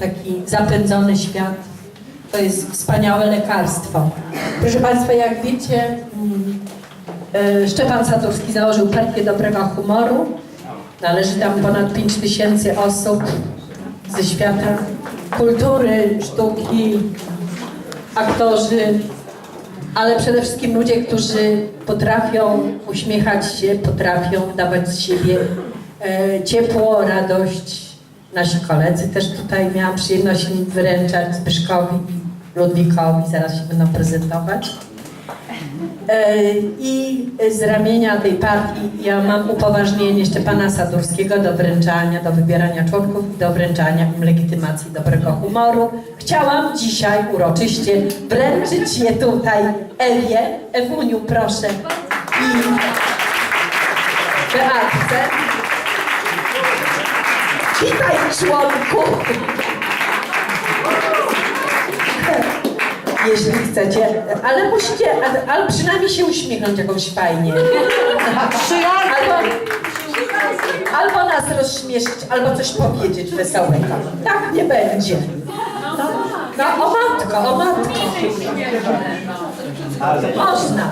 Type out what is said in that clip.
taki zapędzony świat. To jest wspaniałe lekarstwo. Proszę Państwa, jak wiecie, mm, e, Szczepan Sadowski założył Partię Dobrego Humoru. Należy tam ponad 5 tysięcy osób ze świata kultury, sztuki, aktorzy, ale przede wszystkim ludzie, którzy potrafią uśmiechać się, potrafią dawać z siebie e, ciepło, radość. Nasi koledzy też tutaj miałam przyjemność im wyręczać Zbyszkowi i Ludwikowi, zaraz się będą prezentować. E, I z ramienia tej partii ja mam upoważnienie Szczepana Sadowskiego do wręczania, do wybierania członków i do wręczania im legitymacji dobrego humoru. Chciałam dzisiaj uroczyście wręczyć je tutaj Ewie, Ewuniu proszę i Beatce. Witaj członku! Jeśli chcecie, ale musicie, ale przynajmniej się uśmiechnąć jakoś fajnie. Albo, albo nas rozśmieszyć, albo coś powiedzieć wesołego. Tak nie będzie. No o matko, o matko. Można.